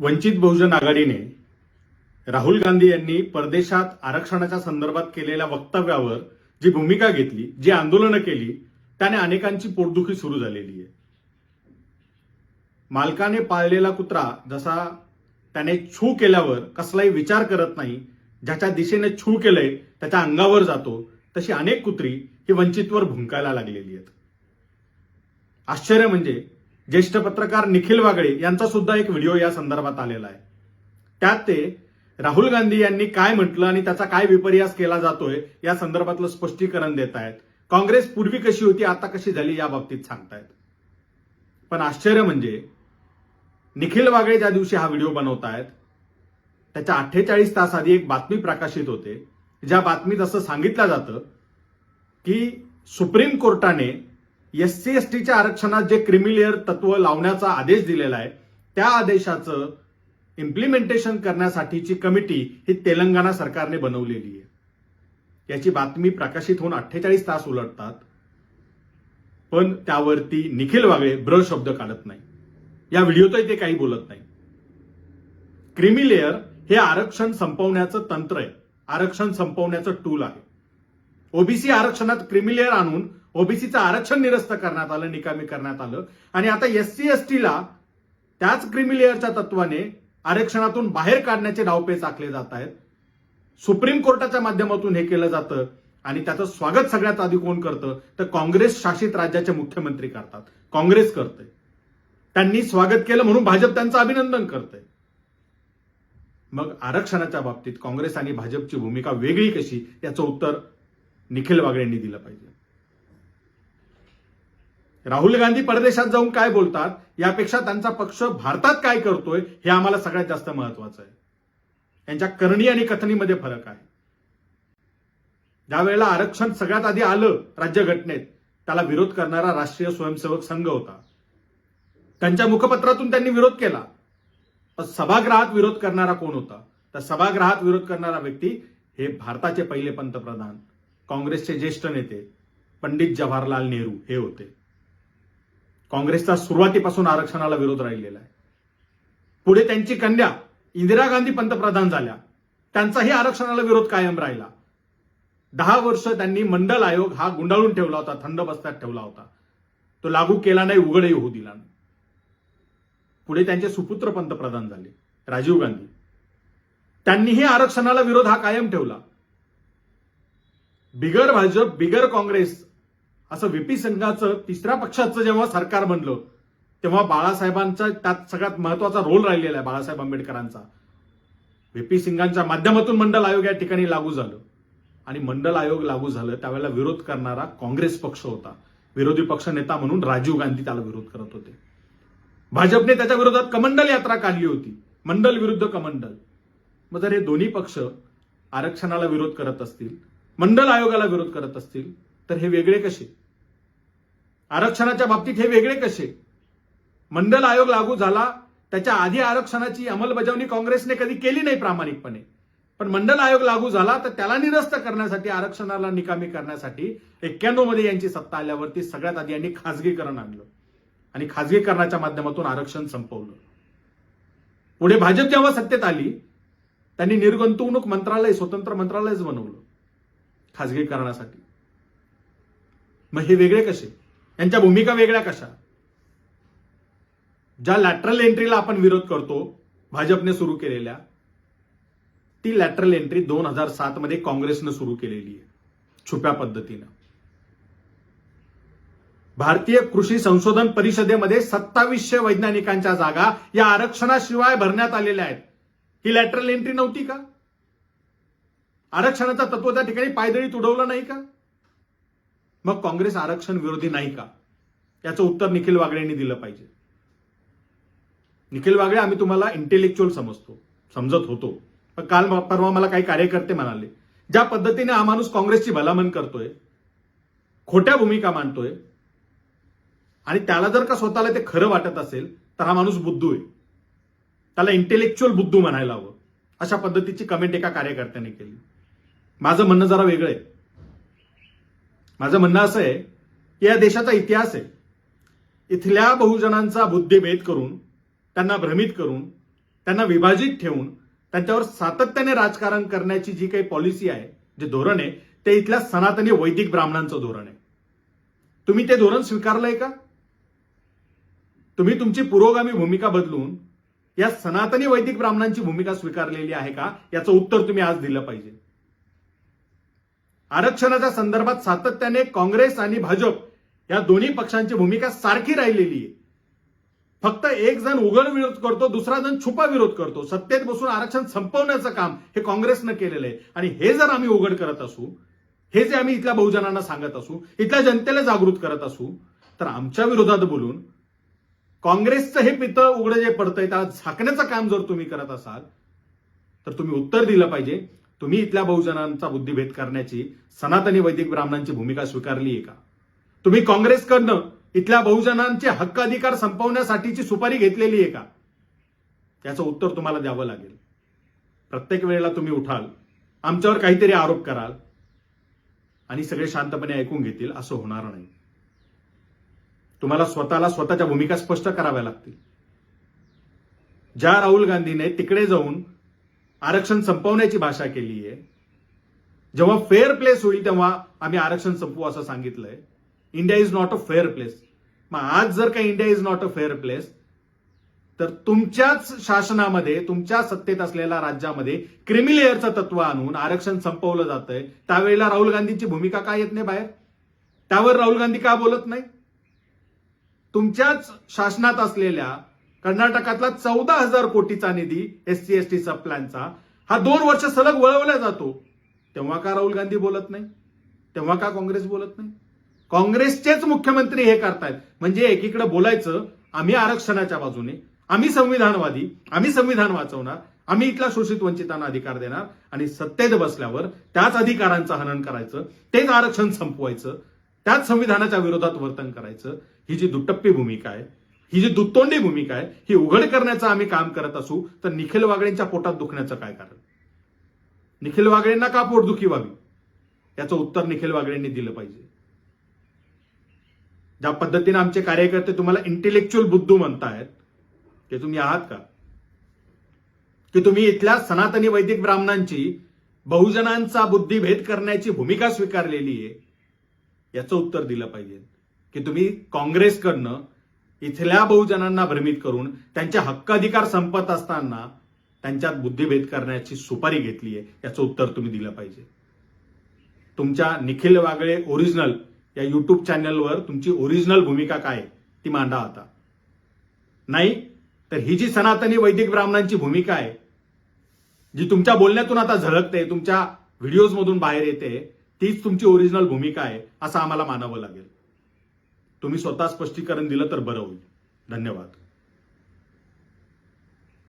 वंचित बहुजन आघाडीने राहुल गांधी यांनी परदेशात आरक्षणाच्या संदर्भात केलेल्या वक्तव्यावर जी भूमिका घेतली जी आंदोलनं केली त्याने अनेकांची पोटदुखी सुरू झालेली आहे. मालकाने पाळलेला कुत्रा जसा त्याने छू केल्यावर कसलाही विचार करत नाही ज्याच्या दिशेने छू केलंय त्याच्या अंगावर जातो तशी अनेक कुत्री ही वंचितवर भुंकायला लागलेली आहेत. आश्चर्य म्हणजे ज्येष्ठ पत्रकार निखिल वागळे यांचा सुद्धा एक व्हिडिओ या संदर्भात आलेला आहे. त्यात ते राहुल गांधी यांनी काय म्हटलं आणि त्याचा काय विपर्यास केला जातोय या संदर्भातलं स्पष्टीकरण देत आहेत. काँग्रेस पूर्वी कशी होती आता कशी झाली या बाबतीत सांगतायत पण आश्चर्य म्हणजे निखिल वागळे ज्या दिवशी हा व्हिडिओ बनवतायत त्याच्या अठ्ठेचाळीस तास आधी एक बातमी प्रकाशित होते ज्या बातमीत असं सांगितलं जातं की सुप्रीम कोर्टाने एस सी एस टीच्या आरक्षणात जे क्रिमिलेअर तत्व लावण्याचा आदेश दिलेला आहे त्या आदेशाचं इम्प्लिमेंटेशन करण्यासाठीची कमिटी ही तेलंगणा सरकारने बनवलेली आहे. याची बातमी प्रकाशित होऊन अठ्ठेचाळीस तास उलटतात पण त्यावरती निखिल वागळे ब्र शब्द काढत नाही. या व्हिडिओतही ते काही बोलत नाही. क्रिमिलेअर हे आरक्षण संपवण्याचं तंत्र आहे. आरक्षण संपवण्याचं टूल आहे. ओबीसी आरक्षणात क्रिमिलेअर आणून ओबीसीचं आरक्षण निरस्त करण्यात आलं निकामी करण्यात आलं. आणि आता एस सी एस टीला त्याच क्रिमिलेअरच्या तत्वाने आरक्षणातून बाहेर काढण्याचे डावपेच आखले जात आहेत. सुप्रीम कोर्टाच्या माध्यमातून हे केलं जातं आणि त्याचं स्वागत सगळ्यात आधी कोण करतं? तर काँग्रेस शासित राज्याचे मुख्यमंत्री करतात. काँग्रेस करते त्यांनी स्वागत केलं म्हणून भाजप त्यांचं अभिनंदन करते मग आरक्षणाच्या बाबतीत काँग्रेस आणि भाजपची भूमिका वेगळी कशी? याचं उत्तर निखिल वागळेंनी दिलं पाहिजे. राहुल गांधी परदेशात जाऊन काय बोलतात? यापेक्षा त्यांचा पक्ष भारतात काय करतोय हे आम्हाला सगळ्यात जास्त महत्वाचं आहे. यांच्या करणी आणि कथनीमध्ये फरक आहे. ज्या वेळेला आरक्षण सगळ्यात आधी आलं राज्यघटनेत त्याला विरोध करणारा राष्ट्रीय स्वयंसेवक संघ होता. त्यांच्या मुखपत्रातून त्यांनी विरोध केला. पण सभागृहात विरोध करणारा कोण होता? तर सभागृहात विरोध करणारा व्यक्ती हे भारताचे पहिले पंतप्रधान काँग्रेसचे ज्येष्ठ नेते पंडित जवाहरलाल नेहरू हे होते. काँग्रेसचा सुरुवातीपासून आरक्षणाला विरोध राहिलेला आहे. पुढे त्यांची कन्या इंदिरा गांधी पंतप्रधान झाल्या. त्यांचाही आरक्षणाला विरोध कायम राहिला. दहा वर्ष त्यांनी मंडल आयोग हा गुंडाळून ठेवला होता थंड बस्त्यात ठेवला होता. तो लागू केला नाही उघडही होऊ दिला नाही. पुढे त्यांचे सुपुत्र पंतप्रधान झाले राजीव गांधी. त्यांनीही आरक्षणाला विरोध हा कायम ठेवला. बिगर भाजप बिगर काँग्रेस असं व्हीपी संघाचं तिसऱ्या पक्षाचं जेव्हा सरकार बनलं तेव्हा बाळासाहेबांचा त्यात सगळ्यात महत्त्वाचा रोल राहिलेला आहे बाळासाहेब आंबेडकरांचा. व्हीपी सिंगांच्या माध्यमातून मंडल आयोग या ठिकाणी लागू झालं. आणि मंडल आयोग लागू झालं त्यावेळेला विरोध करणारा काँग्रेस पक्ष होता. विरोधी पक्ष नेता म्हणून राजीव गांधी त्याला विरोध करत होते. भाजपने त्याच्या विरोधात कमंडल यात्रा काढली होती. मंडल विरुद्ध कमंडल. मग जर हे दोन्ही पक्ष आरक्षणाला विरोध करत असतील मंडल आयोगाला विरोध करत असतील तर हे वेगळे कसे? आरक्षणाच्या बाबतीत हे वेगळे कसे? मंडल आयोग लागू झाला त्याच्या आधी आरक्षणाची अंमलबजावणी काँग्रेसने कधी केली नाही प्रामाणिकपणे. पण मंडल आयोग लागू झाला तर त्याला निरस्त करण्यासाठी आरक्षणाला निकामी करण्यासाठी एक्क्याण्णवमध्ये यांची सत्ता आल्यावरती सगळ्यात आधी यांनी खासगीकरण आणलं. आणि खासगीकरणाच्या माध्यमातून आरक्षण संपवलं. पुढे भाजप जेव्हा सत्तेत आली त्यांनी निर्गुंतवणूक मंत्रालय स्वतंत्र मंत्रालयच बनवलं खासगीकरणासाठी मग हे वेगळे कसे? यांच्या भूमिका वेगळ्या कशा? ज्या लॅटरल एंट्रीला आपण विरोध करतो भाजपने सुरू केलेल्या ती लॅटरल एंट्री दोन हजार सात मध्ये काँग्रेसनं सुरू केलेली आहे छुप्या पद्धतीनं. भारतीय कृषी संशोधन परिषदेमध्ये सत्तावीसशे वैज्ञानिकांच्या जागा या आरक्षणाशिवाय भरण्यात आलेल्या आहेत. ही लॅटरल एंट्री नव्हती का? आरक्षणाचा तत्व त्या ठिकाणी पायदळी तुडवलं नाही का? मग काँग्रेस आरक्षण विरोधी नाही का? याचं उत्तर निखिल वागळेंनी दिलं पाहिजे. निखिल वागळे आम्ही तुम्हाला इंटेलेक्च्युअल समजतो समजत होतो. पण काल परवा मला काही कार्यकर्ते म्हणाले ज्या पद्धतीने हा माणूस काँग्रेसची भलामण करतोय खोट्या भूमिका मांडतोय आणि त्याला जर का स्वतःला ते खरं वाटत असेल तर हा माणूस बुद्धू आहे. त्याला इंटेलेक्च्युअल बुद्धू म्हणायला हवं. अशा पद्धतीची कमेंट एका कार्यकर्त्याने केली. माझं म्हणणं जरा वेगळं आहे. माझं म्हणणं असं आहे की या देशाचा इतिहास आहे. इथल्या बहुजनांचा बुद्धिभेद करून त्यांना भ्रमित करून त्यांना विभाजित ठेवून त्यांच्यावर सातत्याने राजकारण करण्याची जी काही पॉलिसी आहे जे धोरण आहे ते इथल्या सनातनी वैदिक ब्राह्मणांचं धोरण आहे. तुम्ही ते धोरण स्वीकारलंय का? तुम्ही तुमची पुरोगामी भूमिका बदलून या सनातनी वैदिक ब्राह्मणांची भूमिका स्वीकारलेली आहे का? याचं उत्तर तुम्ही आज दिलं पाहिजे. आरक्षणाच्या संदर्भात सातत्याने काँग्रेस आणि भाजप या दोन्ही पक्षांची भूमिका सारखी राहिलेली आहे. फक्त एक जण उघड विरोध करतो दुसरा जण छुपा विरोध करतो. सत्तेत बसून आरक्षण संपवण्याचं काम हे काँग्रेसनं केलेलं आहे. आणि हे जर आम्ही उघड करत असू हे जे आम्ही इथल्या बहुजनांना सांगत असू इथल्या जनतेला जागृत करत असू तर आमच्या विरोधात बोलून काँग्रेसचं हे पितळ उघडं जे पडतंय त्याला झाकण्याचं काम जर तुम्ही करत असाल तर तुम्ही उत्तर दिलं पाहिजे. तुम्ही इथल्या बहुजनांचा बुद्धिभेद करण्याची सनातनी वैदिक ब्राह्मणांची भूमिका स्वीकारली आहे का? तुम्ही काँग्रेसकडनं इथल्या बहुजनांचे हक्क अधिकार संपवण्यासाठीची सुपारी घेतलेली आहे का? याचं उत्तर तुम्हाला द्यावं लागेल. प्रत्येक वेळेला तुम्ही उठाल आमच्यावर काहीतरी आरोप कराल आणि सगळे शांतपणे ऐकून घेतील असं होणार नाही. तुम्हाला स्वतःला स्वतःच्या भूमिका स्पष्ट कराव्या लागतील. ज्या राहुल गांधीने तिकडे जाऊन आरक्षण संपवण्याची भाषा केली आहे. जेव्हा फेअर प्लेस होईल तेव्हा आम्ही आरक्षण संपवू असं सांगितलंय. India is not a fair place मग आज जर का India is not a fair place तर तुमच्याच शासनामध्ये तुमच्या सत्तेत असलेल्या राज्यामध्ये क्रिमी लेअरचं तत्व आणून आरक्षण संपवलं जातंय. त्यावेळेला राहुल गांधींची भूमिका काय येत नाही बाहेर? त्यावर राहुल गांधी का बोलत नाही? तुमच्याच शासनात असलेल्या कर्नाटकातला चौदा हजार कोटीचा निधी S C S T sub प्लॅनचा हा दोन वर्ष सलग वळवला जातो. तेव्हा का राहुल गांधी बोलत नाही? तेव्हा का काँग्रेस बोलत नाही? काँग्रेसचेच मुख्यमंत्री हे करतायत. म्हणजे एकीकडे बोलायचं आम्ही आरक्षणाच्या बाजूने. आम्ही संविधानवादी आम्ही संविधान वाचवणार आम्ही इथल्या शोषित वंचितांना अधिकार देणार आणि सत्तेत बसल्यावर त्याच अधिकारांचं हनन करायचं तेच आरक्षण संपवायचं त्याच संविधानाच्या विरोधात वर्तन करायचं. ही जी दुटप्पी भूमिका आहे ही जी दुतोंडी भूमिका आहे ही उघड करण्याचं आम्ही काम करत असू तर निखिल वागळेंच्या पोटात दुखण्याचं काय कारण? निखिल वागळेंना का पोटदुखी व्हावी? याचं उत्तर निखिल वागळेंनी दिलं पाहिजे. ज्या पद्धतीने आमचे कार्यकर्ते तुम्हाला इंटेलेक्च्युअल बुद्धू म्हणतायत ते तुम्ही आहात का? की तुम्ही इथल्या सनातनी वैदिक ब्राह्मणांची बहुजनांचा बुद्धिभेद करण्याची भूमिका स्वीकारलेली आहे याचं उत्तर दिलं पाहिजे. की तुम्ही काँग्रेसकडनं इथल्या बहुजनांना भ्रमित करून त्यांचे हक्क अधिकार संपत असताना त्यांच्यात बुद्धिभेद करण्याची सुपारी घेतली आहे याचं उत्तर तुम्ही दिलं पाहिजे. तुमच्या निखिल वागळे ओरिजिनल या युट्यूब चॅनलवर तुमची ओरिजिनल भूमिका काय ती मांडा आता. नाही तर ही जी सनातनी वैदिक ब्राह्मणांची भूमिका आहे जी तुमच्या बोलण्यातून आता झळकते तुमच्या व्हिडिओजमधून बाहेर येते तीच तुमची ओरिजिनल भूमिका आहे असं आम्हाला मानावं लागेल. तुम्ही स्वतः स्पष्टीकरण दिलं तर बरं होईल. धन्यवाद.